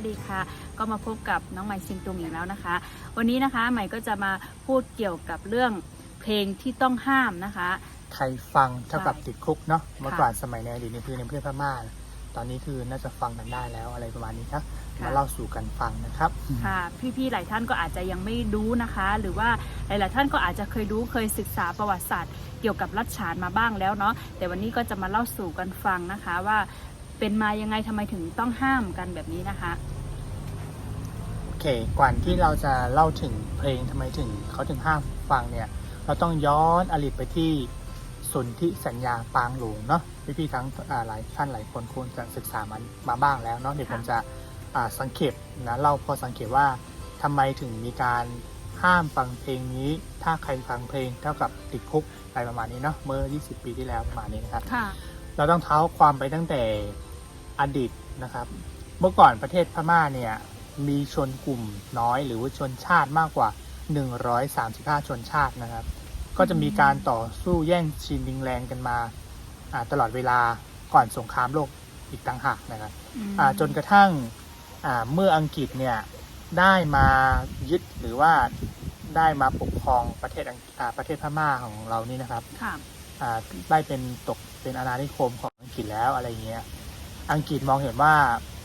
ค่ะสวัสดีค่ะ ก็มาพบกับน้องใหม่ซิงตุงอีกแล้วนะคะ วันนี้นะคะใหม่ก็จะมาพูดเกี่ยวกับเรื่องเพลงที่ต้องห้ามนะคะใครฟังเท่ากับใช่ติดคุกเนาะเมื่อก่อนสมัยในอดีตในพื้นในเพื่อนพม่าตอนนี้คือน่าจะฟังกันได้แล้วอะไรประมาณนี้ครับค่ะมาเล่าสู่กันฟังนะครับค่ะพี่ๆหลายท่านก็อาจจะยังไม่รู้นะคะ หรือว่าหลายๆท่านก็อาจจะเคยรู้เคยศึกษาประวัติศาสตร์เกี่ยวกับรัชฉานมาบ้างแล้วเนาะแต่วันนี้ก็จะมาเล่าสู่กันฟังนะคะว่า เป็นมายังไงทำไมถึงต้องห้ามกันแบบนี้นะคะ โอเค ก่อนที่เราจะเล่าถึงเพลงทำไมถึงเขาถึงห้ามฟังเนี่ย เราต้องย้อนอลิตไปที่สนธิสัญญาปางหลวงเนาะพี่ๆทั้งอ่าหลายท่านหลายคนคงจะศึกษามันมาบ้างแล้วเนาะเดี๋ยวค่ะผมจะอ่าสังเกตนะเล่าพอสังเกตว่าทำไมถึงมีการห้ามฟังเพลงนี้ ถ้าใครฟังเพลงเท่ากับติดคุกอะไรประมาณนี้เนาะเมื่อ 20 ปีที่แล้วประมาณนี้นะครับค่ะเราต้องเท้าความไปตั้งแต่ อดีตนะครับ เมื่อก่อนประเทศพม่าเนี่ยมีชนกลุ่มน้อยหรือว่าชนชาติมากกว่า 135 ชนชาตินะครับ ก็จะมีการต่อสู้แย่งชิงดิงแรงกันมาอ่าตลอดเวลาก่อนสงครามโลกอีกต่างหากนะครับอืมอ่าจนกระทั่งอ่าเมื่ออังกฤษเนี่ยได้มายึดหรือว่าได้มาปกครองประเทศอังอ่าประเทศพม่าของเรานี่นะครับค่ะอ่าได้เป็นตกเป็นอาณานิคมของอังกฤษแล้วอะไรเงี้ย อังกฤษมองเห็นว่า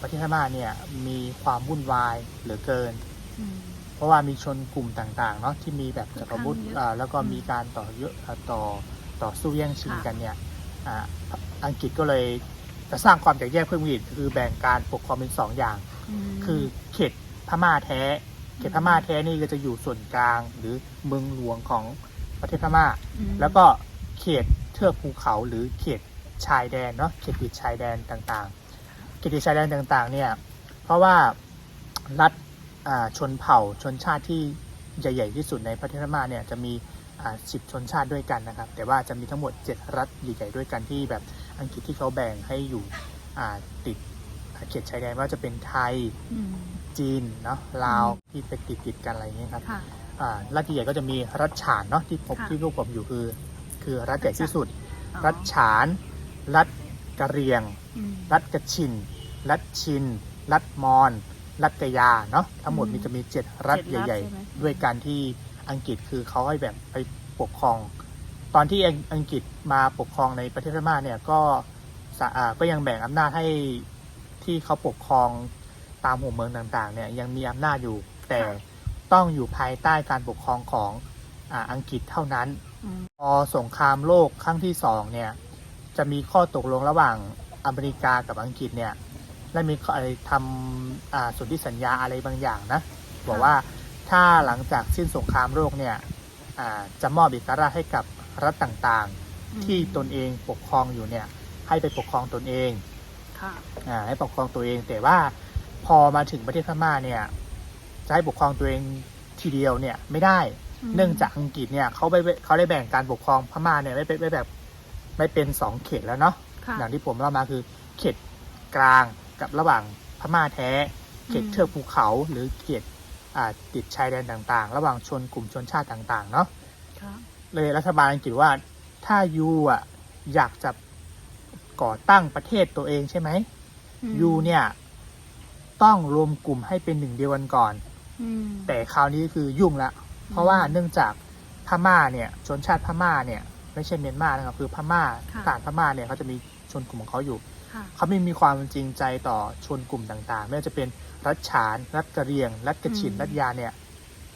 ประเทศพม่าเนี่ยมีความวุ่นวายเหลือเกินอืมเพราะว่ามีชนกลุ่มต่างๆเนาะที่มีแบบจักรพรรดิค่อนข้างเยอะอ่าแล้วก็อืมมีการต่อเยอะอ่าต่อต่อสู้แย่งชิงค่ะกันเนี่ยอ่าอังกฤษก็เลยจะสร้างความแตกแยกเพิ่มขึ้นอีกคือแบ่งการปกครองเป็นสองอย่างมคือเขตพม่าแท้ เขตพม่าแท้นี่ก็จะอยู่ส่วนกลางหรือเมืองหลวงของประเทศพม่าอืมแล้วก็เขตเทือกภูเขาหรือเขตชายแดนเนาะเขตติดชายแดนต่างๆ เขตติดชายแดนต่างๆเนี่ยเพราะว่ารัฐอ่าชนเผ่าชนชาติที่ใหญ่ๆที่สุดในประเทศพม่าเนี่ยจะมีสิบชนชาติด้วยกันนะครับ แต่ว่าจะมีทั้งหมด 7 รัฐใหญ่ๆด้วยกันที่แบบอังกฤษที่เขาแบ่งให้อยู่อ่าติดอ่าเขตชายแดนว่าจะเป็นไทยอืมจีนเนาะลาวอืมที่เป็นติดๆกันอะไรอย่างเงี้ยครับค่ะอ่ารัฐใหญ่ก็จะมีรัฐฉานเนาะที่ผมค่ะที่พวกผมอยู่คือ คือรัฐใหญ่ที่สุดอ๋อรัฐฉาน รัฐกะเหรียงอืมรัฐกระชิน รัฐชิน รัฐมอญรัฐกะยาเนาะทั้งหมดอืมมีจะมีเจ็ดรัฐเจ็ดรัฐใหญ่ใช่ไหมๆด้วยการที่อังกฤษคือเขาให้แบบไปปกครอง ตอนที่อังอังกฤษมาปกครองในประเทศพม่าเนี่ยก็สะอ่าก็ยังแบ่งอำนาจให้ที่เขาปกครองตามหัวเมืองต่างๆเนี่ยยังมีอำนาจอยู่แต่ต้องอยู่ภายใต้การปกครองของอาอังกฤษเท่านั้นอืมพอสงครามโลกครั้งที่สองเนี่ยจะมีข้อตกลงระหว่างอเมริกากับอังกฤษเนี่ย และมีข้ออะไรทำอ่าสนธิสัญญาอะไรบางอย่างนะบอกว่าถ้าหลังจากสิ้นสงครามโลกเนี่ยอ่าจะมอบเอกราชให้กับรัฐต่างๆ ที่ตนเองปกครองอยู่เนี่ยให้ไปปกครองตนเองค่ะอาให้ปกครองตัวเอง แต่ว่าพอมาถึงประเทศพม่าเนี่ยจะให้ปกครองตัวเองทีเดียวเนี่ยไม่ได้อืมเนื่องจากอังกฤษเนี่ยเขาไปเขาได้แบ่งการปกครองพม่าเนี่ยไม่เป็นไม่แบบไม่เป็นสองเขตแล้วเนาะค่ะอย่างที่ผมเล่ามาคือเขตกลาง กับระหว่างพม่าแท้ เขตอืมเทือกภูเขาหรือเขตอ่าติดชายแดนต่างๆ ระหว่างชนกลุ่มชนชาติต่างๆ เนาะค่ะเลยรัฐบาลอังกฤษว่าถ้ายูอะอยากจะก่อตั้งประเทศตัวเองใช่ไหมอืมยูเนี่ย ต้องรวมกลุ่มให้เป็นหนึ่งเดียวกันก่อนอืมแต่คราวนี้คือยุ่งละเพราะว่าเนื่องจากพม่าเนี่ยชนชาติพม่าเนี่ย ไม่ใช่เมียนมานะครับคือพม่าค่ะต่างพม่าเนี่ยเขาจะมีชนกลุ่มของเขาอยู่ค่ะ เขาไม่มีความจริงใจต่อชนกลุ่มต่างๆ ไม่ว่าจะเป็นรัฐฉานรัฐกะเหรียง รัฐกระฉินอืมรัฐยาเนี่ย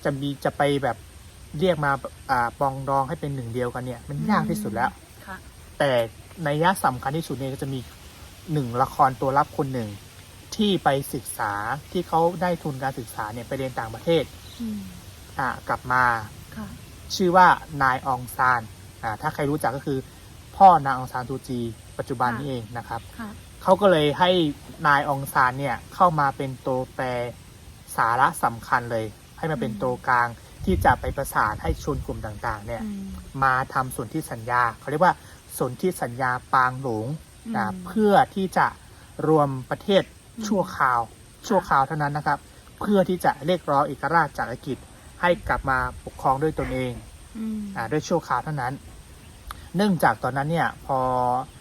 จะมีจะไปแบบเรียกมาอ่าปรองดองให้เป็นหนึ่งเดียวกันเนี่ย มันยากที่สุดแล้ว ค่ะ แต่ในยะสำคัญที่สุดเนี่ยก็จะมีหนึ่งละครตัวรับคนหนึ่ง ที่ไปศึกษาที่เขาได้ทุนการศึกษาเนี่ยไปเรียนต่างประเทศอืมอ่ากลับมา ค่ะ ชื่อว่านายอองซานอ่าถ้าใครรู้จักก็คือ พ่อนางอองซานซูจี ปัจจุบันค่ะนี้เองนะครับค่ะ เขาก็เลยให้นายอองซานเนี่ยเข้ามาเป็นตัวแปรสาระสำคัญเลย ให้มาเป็นอืม ตัวกลางที่จะไปประสานให้ชนกลุ่มต่างๆ เนี่ย อืมมาทำสนธิสัญญา เขาเรียกว่าสนธิสัญญาปางหลงนะอืมเพื่อที่จะรวมประเทศอืม ชั่วคราว ชั่วคราวเท่านั้นนะครับ เพื่อที่จะเรียกร้องเอกราชจากอังกฤษให้กลับมาปกครองด้วยตนเองอืมอาด้วยชั่วคราวเท่านั้น เนื่องจากตอนนั้นเนี่ยพออา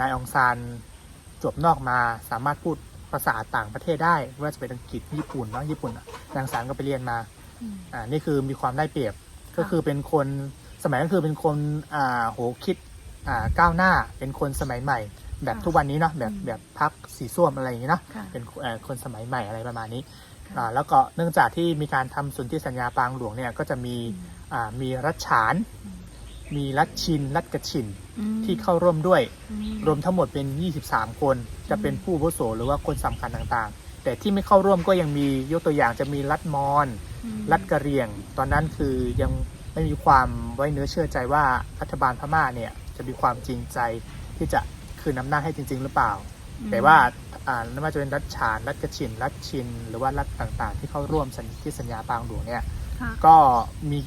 นายองซานจบนอกมาสามารถพูดภาษาต่างประเทศได้ไม่ว่าจะเป็นอังกฤษญี่ปุ่นเนาะญี่ปุ่นอะนางสารก็ไปเรียนมาอืมอ่านี่คือมีความได้เปรียบก็คือเป็นคนสมัยก็คือเป็นคนอ่าโหคิดอ่าก้าวหน้าเป็นคนสมัยใหม่ แบบทุกวันนี้เนาะแบบแบบพักสีส้วมอะไรอย่างนี้เนาะค่ะเป็นเอ่อคนสมัยใหม่อะไรประมาณนี้ค่ะอ่าแล้วก็เนื่องจากที่มีการทำสนธิสัญญาปางหลวงเนี่ยก็จะมีอืมอ่ามีรัชฉานอื มมีรัชชิน รัชกชินอืมที่เข้าร่วมด้วยอืมรวมทั้งหมดเป็น 23 คน จะเป็นผู้อาวุโสหรือว่าคนสำคัญต่างๆ แต่ที่ไม่เข้าร่วมก็ยังมียกตัวอย่างจะมีรัฐมอญอืมรัฐกะเหรี่ยง ตอนนั้นคือยังไม่มีความไว้เนื้อเชื่อใจว่ารัฐบาลพม่าเนี่ยจะมีความจริงใจที่จะคืนอำนาจให้จริง ๆ หรือเปล่า แต่ว่าอ่าไม่ว่าจะเป็นรัฐฉาน รัฐกชิน รัฐชิน หรือว่ารัฐต่างๆ ที่เข้าร่วมสัญที่สัญญาปางหลวงเนี่ยค่ะก็มี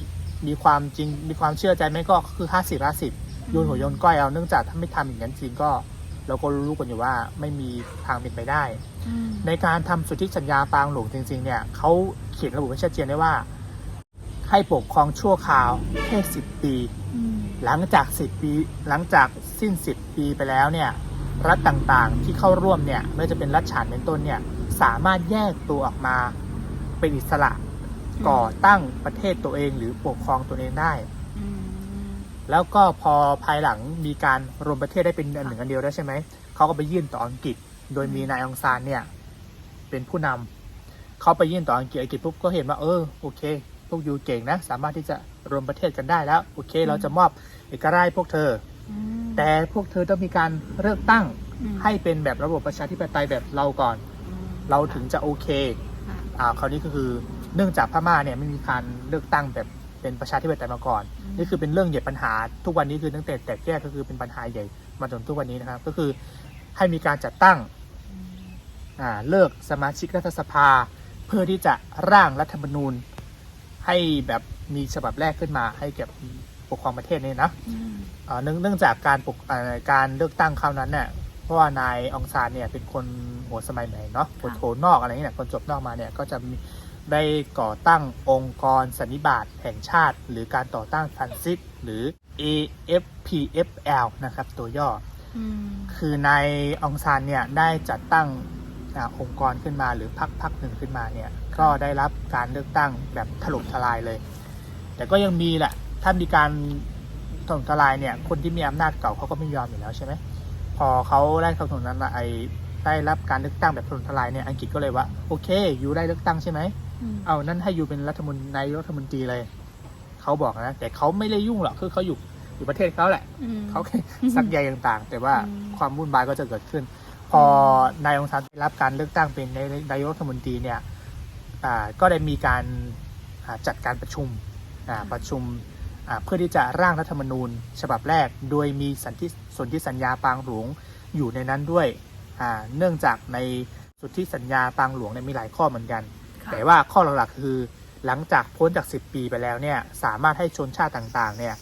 มีความจริงมีความเชื่อใจไหมก็คือห้าสิบห้าสิบโยนหัวโยนก้อยเอาเนื่องจากถ้าไม่ทำอย่างนั้นจริงก็ เราก็รู้กันอยู่ว่าไม่มีทางเป็นไปได้อืมในการทำสุทธิสัญญาปางหลวงจริง ๆ เนี่ยเขาเขียนระบุไว้ชัดเจนได้ว่า ให้ปกครองชั่วคราวแค่สิบปีอืมหลังจาก10ปี หลังจากสิ้น10ปีไปแล้วเนี่ยรัฐต่างๆ ที่เข้าร่วมเนี่ยไม่ว่าจะเป็นรัฐฉานเป็นต้นเนี่ยสามารถแยกตัวออกมาเป็นอิสระ ก่อตั้งประเทศตัวเองหรือปกครองตัวเองได้อืมแล้วก็พอภายหลังมีการรวมประเทศได้เป็นอันหนึ่งอันเดียวได้วใช่ไหม เขาก็ไปยื่นต่ออังกฤษ โดยมีนายองซานเนี่ย เป็นผู้นำเขาไปยื่นต่ออังกฤษอังกฤษปุ๊บก็เห็นว่าเออโอเค พวกยูเก่งนะ สามารถที่จะรวมประเทศกันได้แล้ว โอเค เราจะมอบเอกราชให้พวกเธออืมแต่พวกเธอต้องมีการเลือกตั้งอืมให้เป็นแบบระบบประชาธิปไตยแบบเราก่อนอืมเราถึงจะโอเคค่ะอ่าคราวนี้ก็คือ เนื่องจากพม่าเนี่ยไม่มีการเลือกตั้งแบบเป็นประชาธิปไตยมาก่อน นี่คือเป็นเรื่องใหญ่ปัญหา ทุกวันนี้คือตั้งแต่แตกแยกก็คือเป็นปัญหาใหญ่มาจนทุกวันนี้นะครับ ก็คือให้มีการจัดตั้งอืมอ่าเลิกสมาชิกรัฐสภา เพื่อที่จะร่างรัฐธรรมนูญ ให้แบบมีฉบับแรกขึ้นมาให้แก่ปกครองประเทศเนี่ยนะอืมอ่าเนื่องเนื่องจากการปกอ่าการเลือกตั้งคราวนั้นเนี่ยเพราะว่านายองซานเนี่ยเป็นคนหัวสมัยใหม่เนาะคนโถนอกอะไรเงี้ยคนจบนอกมาเนี่ยก็จะมี ได้ก่อตั้งองค์กรสันนิบาตแห่งชาติ หรือการต่อต้านฟันซิสหรือ AFPFL นะครับตัวย่ออืมคือนายองซานเนี่ยได้จัดตั้งอาองค์กรขึ้นมาหรือพรรคพรรคหนึ่งขึ้นมาเนี่ยก็ได้รับการเลือกตั้งแบบถล่มทลายเลย แต่ก็ยังมีแหละถ้ามีการถล่มทลายเนี่ยคนที่มีอำนาจเก่าเขาก็ไม่ยอมอยู่แล้วใช่ไหมพอเขาได้คำถล่มนั้นมาไอได้รับการเลือกตั้งแบบถล่มทลายเนี่ยอังกฤษก็เลยว่าโอเคยูได้เลือกตั้งใช่ไหมอืม เอานั่นให้ยูเป็นรัฐมนตรีนายกรัฐมนตรีเลยเขาบอกนะแต่เขาไม่ได้ยุ่งหรอกคือเขาอยู่อยู่ประเทศเขาแหละอืมเขาแค่ซักใยต่างๆ แต่ว่าอืมความวุ่นวายก็จะเกิดขึ้น พอนายองซานได้รับการเลือกตั้งเป็นนายนายกรัฐมนตรีเนี่ยอ่าก็ได้มีการอ่าจัดการประชุมอ่าประชุมอ่าเพื่อที่จะร่างรัฐธรรมนูญ ฉบับแรก โดยมีสันติสนธิสัญญาปางหลวงอยู่ในนั้นด้วยอ่าเนื่องจากในสุทธิสัญญาปางหลวงเนี่ยมีหลายข้อเหมือนกันค่ะ แต่ว่าข้อหลักๆคือหลังจากพ้นจาก 10 ปีไปแล้วเนี่ยสามารถให้ชนชาติต่างๆเนี่ย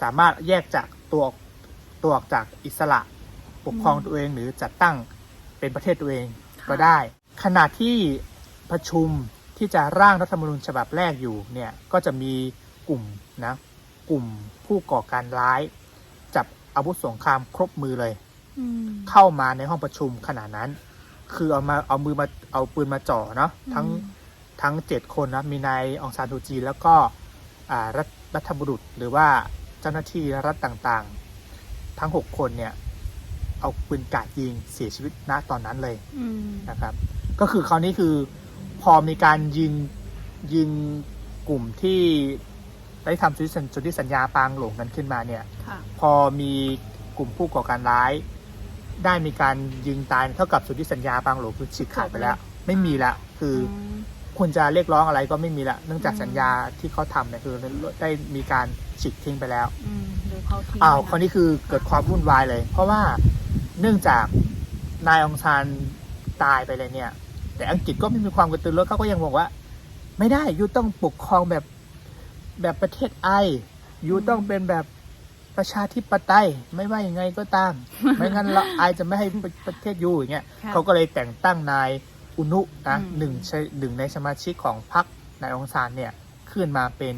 สามารถแยกจากตัวตัวออกจากอิสระปกครองอืมตัวเองหรือจัดตั้งเป็นประเทศตัวเองค่ะก็ได้ ขณะที่ประชุมที่จะร่างรัฐธรรมนูญฉบับแรกอยู่เนี่ยก็จะมีกลุ่มนะกลุ่มผู้ก่อการร้าย จับอาวุธสงครามครบมือเลยอืมเข้ามาในห้องประชุมขณะนั้น คือเอามาเอามือมาเอาปืนมาจ่อเนาะทั้งอืมทั้งเจ็ดคนนะมีนายองซานทูจี แล้วก็อ่ารัฐรัฐบุรุษหรือว่าเจ้าหน้าที่รัฐต่างๆ ทั้ง6คนเนี่ย เอาปืนกราดยิงเสียชีวิตณตอนนั้นเลยอืมนะครับ ก็คือคราวนี้คือพอมีการยิงยิงกลุ่มที่ได้ทำสุทธิสัญสนธิสัญญาปางหลงกันขึ้นมาเนี่ยค่ะพอมีกลุ่มผู้ก่อการร้าย ได้มีการยิงตายเท่ากับสุทธิสัญญาปางหลงคือฉีกขาดไปแล้ว ไม่มีแล้วคืออมคุณจะเรียกร้องอะไรก็ไม่มีละเนื่องจากอืมสัญญาที่เขาทำเนี่ยคือได้มีการฉีกทิ้งไปแล้วอืมหรือเขาทิ้งอ้าวไปคราวนี้คือเกิดความวุ่นวายเลย เพราะว่าเนื่องจากนายองซานตายไปเลยเนี่ย แต่อังกฤษก็ไม่มีความกระตือรือร้นเขาก็ยังบอกว่า ไม่ได้ยูต้องปกครองแบบแบบประเทศไอยูต้องเป็นแบบ ประชาธิปไตยไม่ว่ายังไงก็ตาม ไม่งั้นเราไอจะไม่ให้ประเทศยูอย่างเงี้ยค่ะ เขาก็เลยแต่งตั้งนายอุนุนะอืมหนึ่งใช่หนึ่งในสมาชิกของพรรคนายองซานเนี่ยขึ้นมาเป็น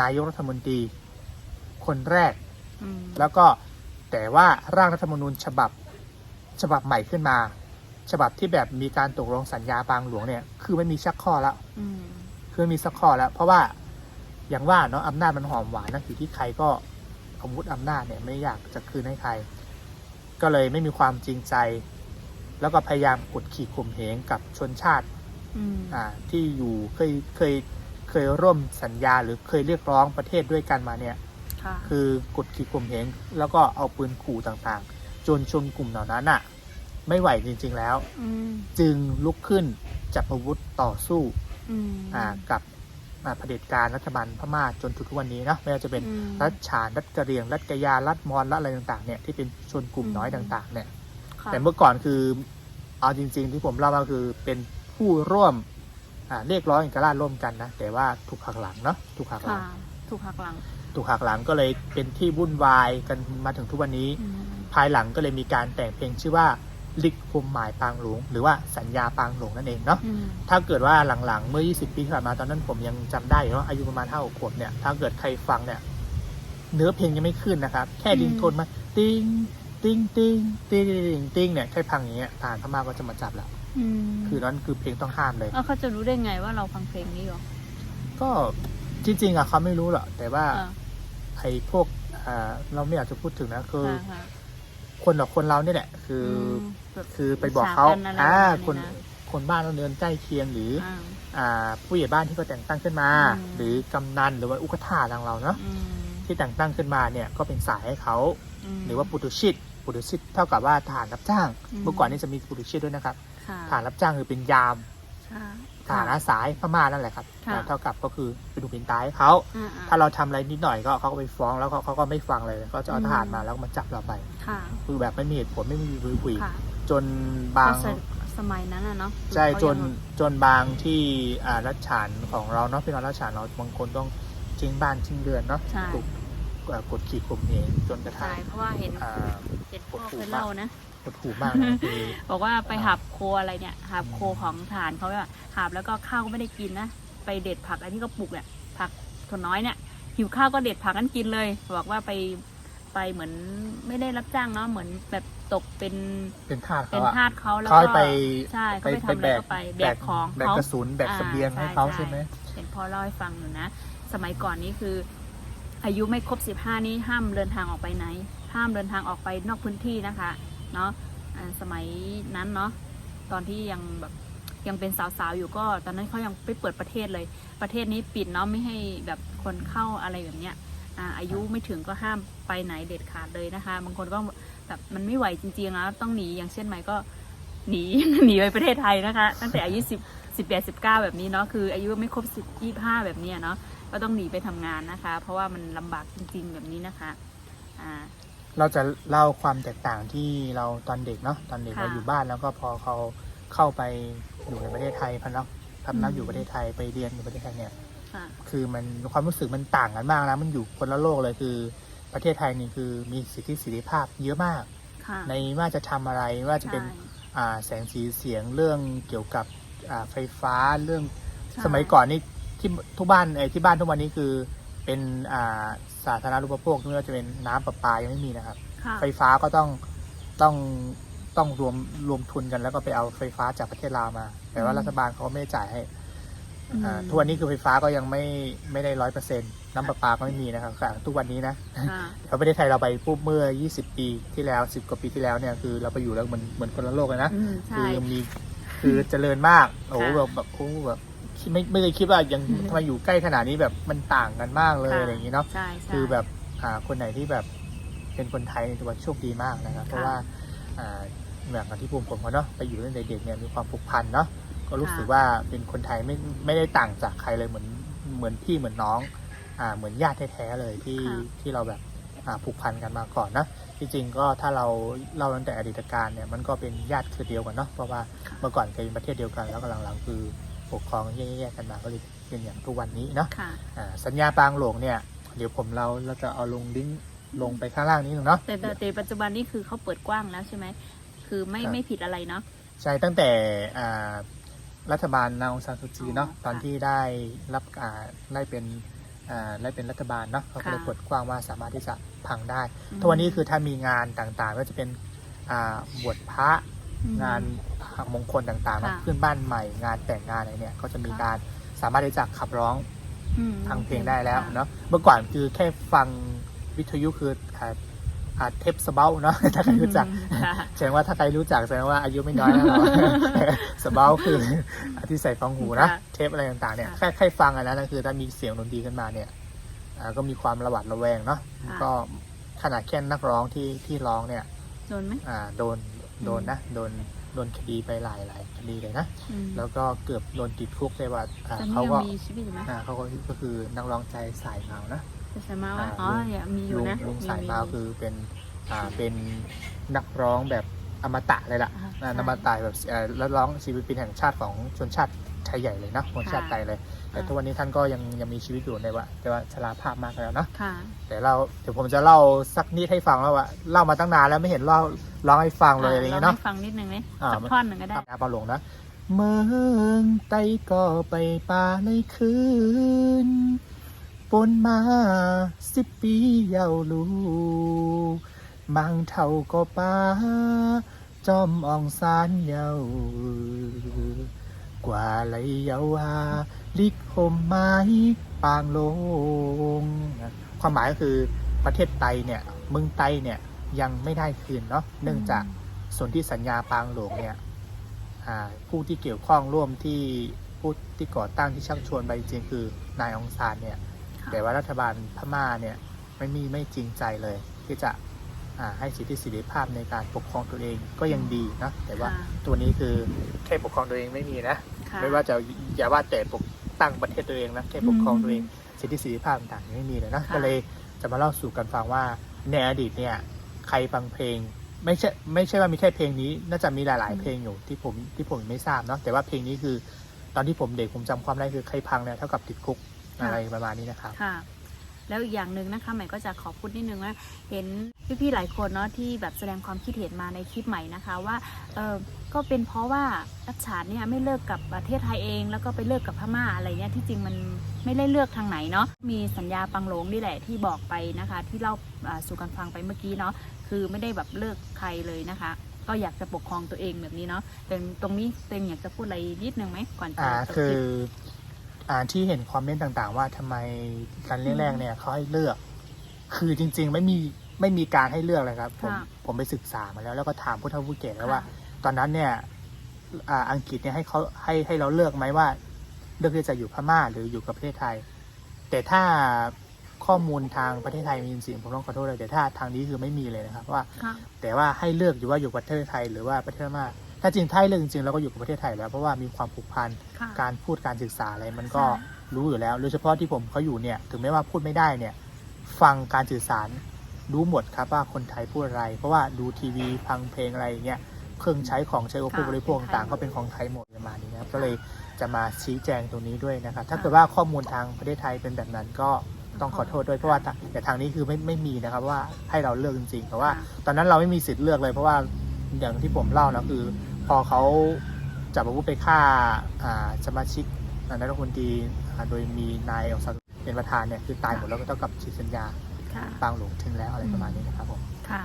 นายกรัฐมนตรีคนแรก อืมแล้วก็แต่ว่าร่างรัฐธรรมนูญฉบับฉบับใหม่ขึ้นมา ฉบับที่แบบมีการตกลงสัญญาบางหลวงเนี่ยคือไม่มีชักข้อแล้วอืมคือไม่มีสักข้อแล้ว เพราะว่าอย่างว่าเนาะอำนาจมันหอมหวานนะอยู่ที่ใครก็ อาวุธอำนาจเนี่ยไม่อยากจะคืนให้ใคร ก็เลยไม่มีความจริงใจ แล้วก็พยายามกดขี่ข่มเหงกับชนชาติอืมอ่าที่อยู่เคยเคยเคยร่วมสัญญาหรือเคยเรียกร้องประเทศด้วยกันมาเนี่ยค่ะคือกดขี่ข่มเหงแล้วก็เอาปืนขู่ต่างๆ จนชนกลุ่มเหล่านั้นอะไม่ไหวจริง ๆแล้วอืมจึงลุกขึ้นจับอาวุธต่อสู้อืมอ่ากับอ่า เผด็จการรัฐบาลพม่าจนถึงทุกวันนี้เนาะไม่ว่าจะเป็นอืมรัฐฉานรัฐกะเหรียง รัฐกะยารัฐมอญรัฐอะไรต่างๆเนี่ยที่เป็นชนกลุ่มน้อยอืมต่างๆเนี่ยค่ะแต่เมื่อก่อนคือเอาจริง ๆ ที่ผมเล่ามาคือเป็นผู้ร่วมอ่าเรียกร้องเอกราชร่วมกันนะแต่ว่าถูกหักหลังเนาะถูกหักหลัค่ะงถูกหักหลังถูกหักหลังก็เลยเป็นที่วุ่นวายกันมาถึงทุกวันนี้อืมภายหลังก็เลยมีการแต่งเพลงชื่อว่า ลิกคุมหมายปางหลวงหรือว่าสัญญาปางหลวงนั่นเองเนาะอืมถ้าเกิดว่าหลังๆ เมื่อ 20 ปีที่ผ่านมาตอนนั้นผมยังจำได้อยู่เนาะอายุประมาณ5 6ขวบเนี่ยถ้าเกิดใครฟังเนี่ยเนื้อเพลงยังไม่ขึ้นนะครับ แค่ดิงโทนมาติ้งติ้งติ้งติ้งติ้งติ้งเนี่ยแค่พังอย่างเงี้ยทหารพม่าก็จะมาจับแล้วอืมคือนั้นคือเพลงต้องห้ามเลยเอ้าเขาจะรู้ได้ไงว่าเราฟังเพลงนี้หรอก็จริงๆอะเขาไม่รู้หรอกแต่ว่าอ่าไอ้พวกอ่าเราไม่อยากจะพูดถึงนะคือค่ะค่ะคนกับคนเราเนี่ยแหละ คืออมแบบ คือไปบอกเขาปรึษนอะไรอ่าประคนมาณนี้ะคนบ้านเราเดินใกล้เคียงหรืออ่า อ่าผู้ใหญ่บ้านที่เขาแต่งตั้งขึ้นมา อืม หรือกำนันหรือว่าอุกทาทางเราเนาะอืมที่แต่งตั้งขึ้นมาเนี่ยก็เป็นสายให้เขา ม หรือว่าปุถุชิตปุถุชิตเท่ากับว่าทหารรับจ้าง อืม เมื่อก่อนนี่จะมีปุถุชิตด้วยนะครับค่ะทหารรับจ้างคือเป็นยามค่ะ ทหารอาสายพม่านั่นแหละครับค่ะอ่าเท่ากับก็คือเป็นดูเป็นตายให้เขา อ่าถ้าเราทำอะไรนิดหน่อยก็เขาก็ไปฟ้องแล้วเขาเขาก็ไม่ฟังเลยเขาจะเอาอืมทหารมาแล้วก็มาจับเราไป ค่ะคือแบบไม่มีเหตุผลไม่มีคุยคุยค่ะ จนบางก็สสมัยนั้นอะเนาะใช่เขาจนยังจนบางที่อ่ารัชฉานของเราเนาะพี่น้องรัชฉานเราบางคนต้องทิ้งบ้านทิ้งเรือนเนาะใช่ถูกอ่ากดขี่ข่มเหงจนกระทั่ใช่งเพราะว่าเห็นอ่าเห็นพ่อปวดหูเคยมากเล่านะปวดหูมากนะคือ บอกว่าไปอ่าหาบโคอะไรเนี่ยหาบโคของฐานเขาอะหาบแล้วก็ข้าวก็ไม่ได้กินนะ ไปเด็ดผักอันที่เขาปลูกเนี่ยผักถั่วน้อยเนี่ยหิวข้าวก็เด็ดผักกันกินเลย บอกว่าไป ไปเหมือนไม่ได้รับจ้างเนาะเหมือนแบบตกเป็นเป็นทาสเป็เขานอะทาสเขาแล้วเขาก็ให้ไปใช่เขาไปทำอะไรก็ไปแบกของแบกเขา กระสุนแบกอ่าเสบียงให้ใช่เขาใช่ใช่ไหม เห็นพ่อเล่าให้ฟังอยู่นะ สมัยก่อนนี้คือ อายุไม่ครบสิบห้านี้ห้ามเดินทางออกไปไหน ห้ามเดินทางออกไปนอกพื้นที่นะคะ เนาะอ่าสมัยนั้นเนาะ ตอนที่ยังแบบยังเป็นสาวๆอยู่ก็ ตอนนั้นเขายังไม่เปิดประเทศเลย ประเทศนี้ปิดเนาะไม่ให้แบบคนเข้าอะไรแบบเนี้ย อ่าอายุไม่ถึงก็ห้ามไปไหนเด็ดขาดเลยนะคะ บางคนก็แบบมันไม่ไหวจริงๆนะต้องหนีอย่างเช่นไหมก็หนีหนีไปประเทศไทยนะคะ ตั้งแต่อายุสิบสิบแปดสิบเก้าแบบนี้เนาะคือ อายุไม่ครบสิบยี่ห้าแบบเนี้ยเนาะก็ต้องหนีไปทำงานนะคะ เพราะว่ามันลำบากจริง ๆ แบบนี้นะคะอ่าเราจะเล่าความแตกต่างที่เราตอนเด็กเนาะตอนเด็กค่ะเราอยู่บ้านแล้วก็พอเขาเข้าไปอยู่ในประเทศไทยพันเนาะทำนักอืมอยู่ประเทศไทยไปเรียนอยู่ประเทศไทยเนี่ย ค่ะ คือมันความรู้สึกมันต่างกันมากนะ มันอยู่คนละโลกเลยคือประเทศไทยนี่คือมีสิทธิเสรีภาพเยอะมาก ค่ะ ในว่าจะทำอะไรว่าจะเป็นใช่ อ่าแสงสีเสียงเรื่องเกี่ยวกับอ่าไฟฟ้าเรื่อง ใช่ สมัยก่อนนี่ที่ทุกบ้านเออที่บ้านทุกวันนี้คือเป็นอ่าสาธารณูปโภคไม่ว่าจะเป็นน้ำประปายังไม่มีนะครับ ค่ะ ไฟฟ้าก็ต้องต้องต้องรวมรวมทุนกันแล้วก็ไปเอาไฟฟ้าจากประเทศลาวมา แต่ว่าอืม รัฐบาลเขาก็ไม่ได้จ่ายให้ อืมอ่าทุกวันนี้คือไฟฟ้าก็ยังไม่ไม่ได้ร้อยเปอร์เซ็นต์น้ำประปาก็ไม่มีนะครับค่ะทุกวันนี้นะค่ะเพราะประเทศไทยเราไปปุ๊บเมื่อ 20 ปีที่แล้ว 10 กว่าปีที่แล้วเนี่ยคือเราไปอยู่แล้วเหมือนเหมือนคนละโลกเลยนะอืมคืใช่อมีคือเจริญมากโอ้โหค่ะแบบแบบโอ้โหแบบคิดไม่ไม่เคยคิดว่ายังอืม ทำไมอยู่ใกล้ขนาดนี้แบบมันต่างกันมากเลยค่ะอะไรอย่างนี้เนาะ ใช่ใช่ คือแบบอ่าคนไหนที่แบบเป็นคนไทยถือว่าโชคดีมากนะครับ เพราะว่าอ่าอย่างที่ผมผมเขาเนาะไปอยู่ตั้งแต่เด็กเนี่ยมีความผูกพันเนาะ ก็รู้สึกว่าเป็นคนไทยไม่ไม่ได้ต่างจากใครเลยเหมือนเหมือนพี่เหมือนน้องอ่าเหมือนญาติแท้ๆเลยที่ค่ะที่เราแบบอ่าผูกพันกันมาก่อนนะจริงๆก็ถ้าเราเล่าตั้งแต่อดีตการเนี่ยมันก็เป็นญาติคือเดียวกันเนาะเพราะว่าค่ะเมื่อก่อนเคยเป็นประเทศเดียวกันแล้วก็หลังๆคือปกครองแยกๆกันมาก็เลยเป็นอย่างทุกวันนี้เนาะค่ะอ่าสัญญาปางหลวงเนี่ยเดี๋ยวผมเราเราจะเอาลงลิงก์ลงไปข้างล่างนี้หนึ่งเนาะแต่แต่แต่ปัจจุบันนี่คือเขาเปิดกว้างแล้วใช่ไหมคือไม่ครับไม่ผิดอะไรเนาะใช่ตั้งแต่อ่า รัฐบาลนางองซานซูจีเนาะอ๋อตอนที่ได้รับอ่าได้เป็นอ่าได้เป็นรัฐบาลเนาะเขาก็เลยค่ะเปิดกว้างว่าสามารถที่จะพังได้อืมทุกวันนี้คือถ้ามีงานต่างๆ ก็จะเป็นอ่าบวชพระอืมงานมงคลต่างๆนะค่ะขึ้นบ้านใหม่งานแต่งงานอะไรเนี่ยก็จะมีค่ะการสามารถที่จะขับร้องอืมทางเพลงได้แล้วค่ะเนาะเมื่อก่อนคือแค่ฟังวิทยุคืออ่าอ่า เทปสเบลเนาะถ้าใครรู้จักค่ะแสดงว่าถ้าใครรู้จักแสดงว่าอายุไม่น้อยแล้วเราสเบลคือที่ใส่ฟังหูนะค่ะเทปอะไรต่างๆเนี่ยค่ะแค่แค่ฟังอันนั้นนะคือถ้ามีเสียงดนตรีขึ้นมาเนี่ยอ่าก็มีความระหวัดระแวงเนาะค่ะก็ขนาดแค่นักร้องที่ที่ร้องเนี่ยโดนไหมอ่าโดนโดนนะโดนโดนคดีไปหลายหลายคดีเลยนะอืมแล้วก็เกือบโดนติดคุกเลยว่าอ่าตอนนี้เขายังก็มีชีวิตอยู่ไหมอ่าเขาก็ก็คือนักร้องใจสายเมานะ ใช่ไหมว่าอ่าอ๋ออย่ามีอยู่ลุงนะลุงมีสายมีเมาคือเป็นอ่าเป็นนักร้องแบบอมตะเลยล่ะอ่าอ่าใช่อมตะแบบเอ่อแล้วร้องศิลปินแห่งชาติของชนชาติไทยใหญ่เลยนะชนชาติไทยเลย แต่ค่ะทุกวันนี้ท่านก็ยังยังมีชีวิตอยู่ในว่าแต่ว่าชราภาพมากแล้วเนาะ ค่ะ แต่เราเดี๋ยวผมจะเล่าสักนิดให้ฟังแล้วว่าเล่ามาตั้งนานแล้วไม่เห็นเล่าร้องให้ฟังเลยอะไรอย่างเงี้ยลเนาะ ให้ฟังนิดนึงไหมอ่า สักท่อนหนึ่งก็ได้ปลาหลงนะ เมืองไต้ก็ไปป่าในคืน ปนมาสิบปีเยาวลูบางเท่าก็ป่าจอมอองสารเยาวกว่าไหลเยาวาลิกหมไม้ปางลง ความหมายก็คือประเทศไตเนี่ยเมืองไตเนี่ยยังไม่ได้คืนเนาะเนื่องจากส่วนที่สัญญาปางหลวงเนี่ยผู้ที่เกี่ยวข้องร่วมที่ผู้ที่ก่อตั้งที่ชักชวนไปจริงคือนายองซานเนี่ย แต่ว่ารัฐบาลพม่าเนี่ยไม่มีไม่จริงใจเลย ที่จะอ่าให้สิทธิเสรีภาพในการปกครองตัวเองก็ยังดีนะแต่ว่าค่ะตัวนี้คือแค่ปกครองตัวเองไม่มีนะค่ะไม่ว่าจะอย่าว่าแต่ปกตั้งประเทศตัวเองนะแค่ปกครองอืมตัวเองสิทธิเสรีภาพต่างๆไม่มีเลยนะค่ะก็เลยจะมาเล่าสู่กันฟังว่าในอดีตเนี่ยใครฟังเพลงไม่ใช่ไม่ใช่ว่ามีแค่เพลงนี้ น่าจะมีหลาย ๆ เพลงอยู่ที่ผมที่ผมไม่ทราบเนาะแต่ว่าเพลงนี้คือ ตอนที่ผมเด็กผมจำความได้คือใครพังเนี่ยเท่ากับติดคุก อะไรประมาณนี้นะครับ ค่ะ แล้วอีกอย่างหนึ่งนะคะใหม่ก็จะขอพูดนิดนึงว่าเห็นพี่ๆหลายคนเนาะที่แบบแสดงความคิดเห็นมาในคลิปใหม่นะคะว่าเออก็เป็นเพราะว่ารัชฉานเนี่ยไม่เลิกกับประเทศไทยเอง แล้วก็ไปเลิกกับพม่าอะไรเนี่ยที่จริงมันไม่ได้เลือกทางไหนเนาะมีสัญญาปังหลงนี่แหละที่บอกไปนะคะ ที่เล่าอ่าสู่กันฟังไปเมื่อกี้เนาะคือไม่ได้แบบเลิกใครเลยนะคะก็อยากจะปกครองตัวเองแบบนี้เนาะเป็นตรงนี้เต็งอยากจะพูดอะไรนิดนึงไหมก่อนจะอ่าจบคืลิอป อ่าที่เห็นคอมเมนต์ต่างๆ ว่าทำไมการเรียกแรกเนี่ยเขาให้เลือก คือจริง ๆ ไม่มีไม่มีการให้เลือกเลยครับ ผมค่ะผมไปศึกษามาแล้วแล้วก็ถามผู้เฒ่าผู้แก่แล้วค่ะว่า ตอนนั้นเนี่ยอ่าอังกฤษเนี่ยให้เขาให้ให้เราเลือกไหมว่า เลือกที่จะอยู่พม่าหรืออยู่กับประเทศไทย แต่ถ้าข้อมูลทางประเทศไทยมีจริงๆผมต้องขอโทษเลยแต่ถ้าทางนี้คือไม่มีเลยนะครับว่าค่ะแต่ว่าให้เลือกอยู่ว่าอยู่ประเทศไทย หรือว่าประเทศพม่า ถ้าจริงถ้าให้เลือกจริงๆเราก็อยู่กับประเทศไทยแล้วเพราะว่ามีความผูกพันค่ะการพูดการศึกษาอะไรมันก็ใช่ รู้อยู่แล้วโดยเฉพาะที่ผมเขาอยู่เนี่ยถึงแม้ว่าพูดไม่ได้เนี่ยฟังการสื่อสารรู้หมดครับว่าคนไทยพูดอะไร เพราะว่าดูทีวีฟังเพลงอะไรอย่างเงี้ยเครื่องใช้ของใช้อุปโภคบริโภคต่างๆก็เป็นของไทยหมดประมาณนี้นะครับก็เลยจะมาชี้แจงตรงนี้ด้วยนะครับถ้าเกิดว่าข้อมูลทางประเทศไทยเป็นแบบนั้นก็ต้องขอโทษด้วยเพราะว่าแต่ทางนี้คือไม่ไม่มีนะครับว่าให้เราเลือกจริงๆแต่ว่า ตอนนั้นเราไม่มีสิทธิ์เลือกเลยเพราะว่าอย่างที่ผมเล่านะคือ พอเขาจับอาวุธไปฆ่าอ่าสมาชิกนายรัฐมนตรีอ่าโดยมีนายองซานเป็นประธานเนี่ยคือตายหมดแล้วก็เท่ากับฉีกสัญญาค่ะปางหลวงทิ้งแล้วอะไรประมาณนี้นะครับผมค่ะ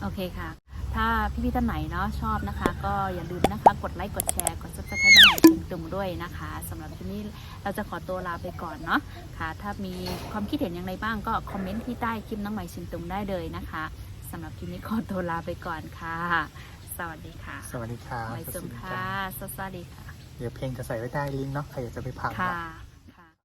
โอเคค่ะ ถ้าพี่ๆท่านไหนเนาะชอบนะคะ ก็อย่าลืมนะคะกดไลค์กดแชร์กดซับสไครต์น้องใหม่เชียงตุงด้วยนะคะสำหรับที่นี้เราจะขอตัวลาไปก่อนเนาะค่ะ ถ้ามีความคิดเห็นอย่างไรบ้างก็คอมเมนต์ที่ใต้คลิปน้องใหม่เชียงตุงได้เลยนะคะสำหรับที่นี้ขอตัวลาไปก่อนค่ะ สวัสดีค่ะสวัสดีครับใหม่สุงค่ะ สวัสดีค่ะ เดี๋ยวเพลงจะใส่ไว้ใต้ลิงก์เนาะใครอยากจะไปพัง ค่ะนะ